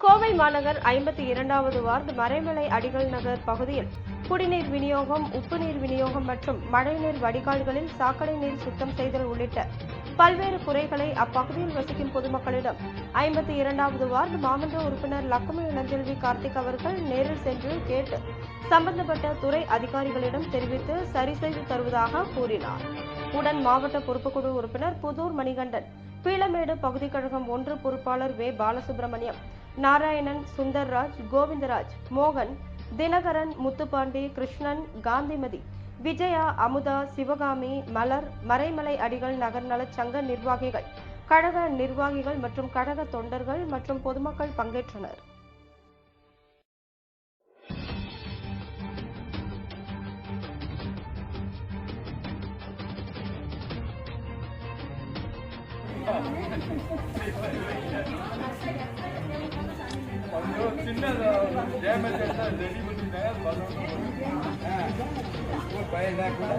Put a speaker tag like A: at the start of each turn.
A: கோவை மாநகர் ஐம்பத்தி இரண்டாவது வார்டு மறைமலை அடிகள் நகர் பகுதியில் குடிநீர் விநியோகம் உப்பு நீர் விநியோகம் மற்றும் மழைநீர் வடிகால்களில் சாக்கடை நீர் சுத்தம் செய்தல் உள்ளிட்ட பல்வேறு குறைகளை அப்பகுதியில் வசிக்கும் பொதுமக்களிடம் ஐம்பத்தி இரண்டாவது வார்டு மாமன்ற உறுப்பினர் லக்குமி இளஞ்செல்வி கார்த்திக் அவர்கள் நேரில் சென்று கேட்டு சம்பந்தப்பட்ட துறை அதிகாரிகளிடம் தெரிவித்து சரி செய்து தருவதாக கூறினார். உடன் மாவட்ட பொறுப்புக்குழு உறுப்பினர் புதூர் மணிகண்டன் பீளமேடு பகுதி கழகம் ஒன்று பொறுப்பாளர் வே. பாலசுப்ரமணியம் நாராயணன் சுந்தர்ராஜ் கோவிந்தராஜ் மோகன் தினகரன் முத்துப்பாண்டி கிருஷ்ணன் காந்திமதி விஜயா அமுதா சிவகாமி மலர் மறைமலை அடிகள் நகர் சங்க நிர்வாகிகள் கழக நிர்வாகிகள் மற்றும் கழக தொண்டர்கள் மற்றும் பொதுமக்கள் பங்கேற்றனர்.
B: கொஞ்சம் చిన్న డ్యామేజ్ అయితే రెడీ ఉంటుందా భయం లేకుండా